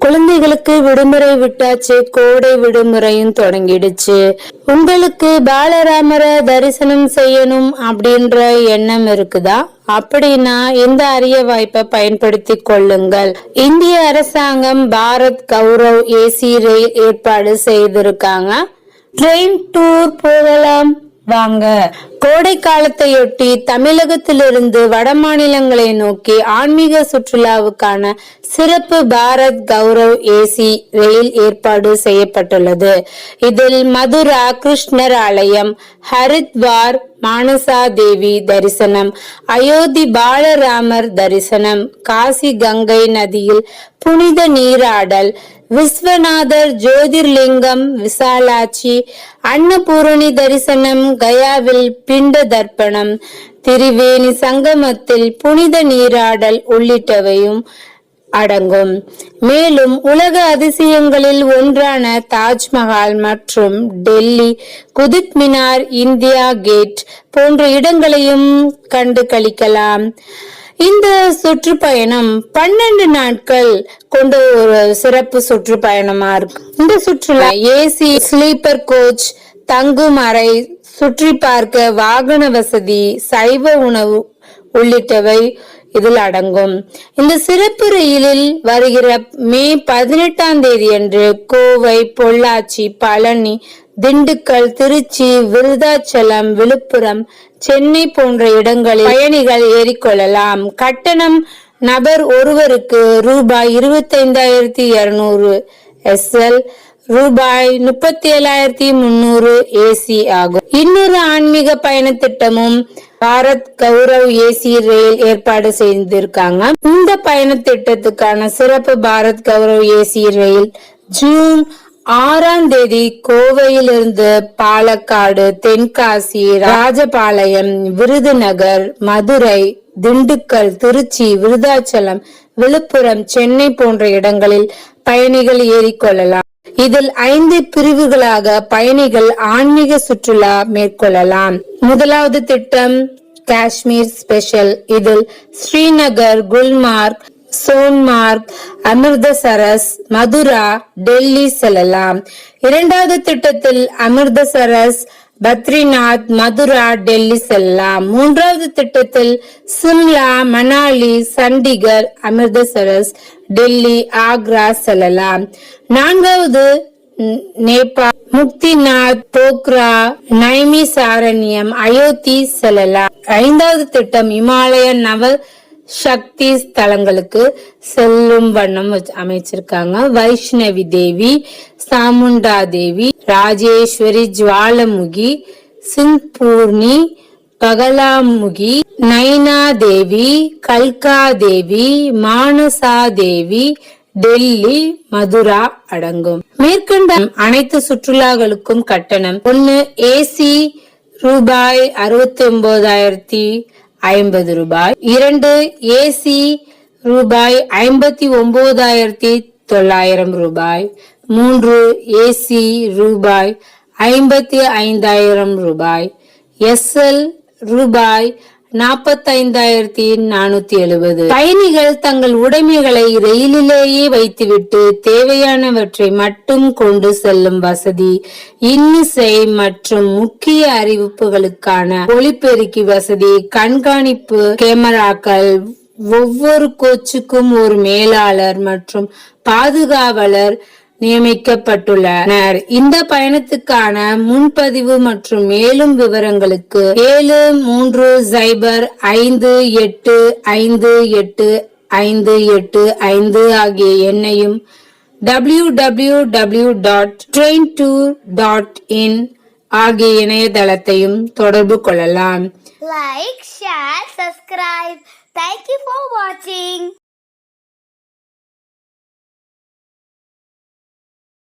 குழந்தைகளுக்கு விடுமுறை விட்டாச்சு கோடை விடுமுறையும் தொடங்கிடுச்சு. உங்களுக்கு பாலராமரை தரிசனம் செய்யணும் அப்படின்ற எண்ணம் இருக்குதா? அப்படின்னா இந்த அரிய வாய்ப்பை பயன்படுத்தி கொள்ளுங்கள். இந்திய அரசாங்கம் பாரத் கௌரவ் ஏசி ரயில் ஏற்பாடு செய்திருக்காங்க. ட்ரெயின் டூர் போகலாம். வாங்க. கோடை காலத்தையொட்டி தமிழகத்திலிருந்து வட மாநிலங்களை நோக்கி ஆன்மீக சுற்றுலாவுக்கான சிறப்பு பாரத் கௌரவ் ஏசி ரயில் ஏற்பாடு செய்யப்பட்டுள்ளது. இதில் மதுரா கிருஷ்ணர் ஆலயம் ஹரித்வார் மானசா தேவி தரிசனம் அயோத்தி பாலராமர் தரிசனம் காசி கங்கை நதியில் புனித நீராடல் விஸ்வநாதர் ஜோதிர்லிங்கம் விசாலாட்சி அன்னபூரணி தரிசனம் கயாவில் பிண்ட தர்ப்பணம் திரிவேணி சங்கமத்தில் புனித நீராடல் உள்ளிட்டவையும் அடங்கும். மேலும் உலக அதிசயங்களில் ஒன்றான தாஜ்மஹால் மற்றும் டெல்லி குதுப் மினார் இந்தியா கேட் போன்ற இடங்களையும் கண்டு கழிக்கலாம் இந்த சுற்றுப்பயணம் பன்னெண்டு நாட்கள் கொண்ட ஒரு சிறப்பு சுற்றுப்பயணமா இருக்கு இந்த சுற்றுலா ஏசி ஸ்லீப்பர் கோச் தங்கும் அறை சுற்றி பார்க்க வாகன வசதி சைவ உணவு உள்ளிட்டவை இதில் அடங்கும். இந்த சிறப்பு ரயிலில் வருகிற மே பதினெட்டாம் தேதி அன்று கோவை பொள்ளாச்சி பழனி திண்டுக்கல் திருச்சி விருதாச்சலம் விழுப்புரம் சென்னை போன்ற இடங்களில் பயணிகள் ஏறிக்கொள்ளலாம். கட்டணம் நபர் ஒருவருக்கு ரூபாய் இருபத்தைந்தாயிரத்தி இருநூறு. எஸ்எல் ரூபாய் முப்பத்தி ஏழாயிரத்தி முன்னூறு ஏசி ஆகும். இன்னொரு ஆன்மீக பயண திட்டமும் பாரத் கௌரவ் ஏசி ரயில் ஏற்பாடு செய்திருக்காங்க. இந்த பயண திட்டத்துக்கான சிறப்பு பாரத் கௌரவ் ஏசி ரயில் ஜூன் ஆறாம் தேதி கோவையிலிருந்து பாலக்காடு தென்காசி ராஜபாளையம் விருதுநகர் மதுரை திண்டுக்கல் திருச்சி விருதாச்சலம் விழுப்புரம் சென்னை போன்ற இடங்களில் பயணிகள் ஏறிக்கொள்ளலாம். இதில் ஐந்து பிரிவுகளாக பயணிகள் ஆன்மீக சுற்றுலா மேற்கொள்ளலாம். முதலாவது திட்டம் காஷ்மீர் ஸ்பெஷல் இதில் ஸ்ரீநகர் குல்மார்க் சோன்மார்க் அமிர்தசரஸ் மதுரா டெல்லி செல்லலாம். இரண்டாவது திட்டத்தில் அமிர்தசரஸ் பத்ரிநாத் மதுரா டெல்லி செல்லலாம். மூன்றாவது திட்டத்தில் சிம்லா மணாலி சண்டிகர் அமிர்தசரஸ் டெல்லி ஆக்ரா செல்லலாம். நான்காவது நேபாள் முக்திநாத் போக்ரா நைமி சாரண்யம் அயோத்தி செல்லலாம். ஐந்தாவது திட்டம் இமாலய நவ சக்தி ஸ்தலங்களுக்கு செல்லும் வண்ணம் அமைச்சிருக்காங்க. வைஷ்ணவி தேவி சாமுண்டா தேவி ராஜேஸ்வரி ஜுவாலமுகி சிங்பூர்ணி பகலாமுகி நைனா தேவி கல்கா தேவி மானசா தேவி டெல்லி மதுரா அடங்கும். மேற்கண்ட அனைத்து சுற்றுலாக்களுக்கும் கட்டணம் ஒன்னு ஏசி ரூபாய் அறுபத்தி ஒன்பதாயிரத்தி ஐம்பது ரூபாய். இரண்டு ஏசி ரூபாய் ஐம்பத்தி ஒன்பதாயிரத்தி தொள்ளாயிரம் ரூபாய். மூன்று ஏசி ரூபாய் ஐம்பத்தி ஐந்தாயிரம் ரூபாய். எஸ்எல் ரூபாய் நாற்பத்தைந்தாயிரத்தி நானூத்தி எழுபது. பயணிகள் தங்கள் உடைமைகளை ரயிலிலேயே வைத்துவிட்டு தேவையானவற்றை மட்டும் கொண்டு செல்லும் வசதி இன்னிசை மற்றும் முக்கிய அறிவிப்புகளுக்கான ஒளிப்பெருக்கி வசதி கண்காணிப்பு கேமராக்கள் ஒவ்வொரு கோச்சுக்கும் ஒரு மேலாளர் மற்றும் பாதுகாவலர் நியமிக்கப்பட்டுள்ளனர். இந்த பயணத்துக்கான முன்பதிவு மற்றும் மேலும் விவரங்களுக்கு ஏழு மூன்று சைபர் ஐந்து எட்டு ஐந்து எட்டு ஐந்து எட்டு ஐந்து ஆகிய எண்ணையும் W W W dot train two dot in ஆகிய இணையதளத்தையும் தொடர்பு கொள்ளலாம். Like share subscribe thank you for வாட்சிங்.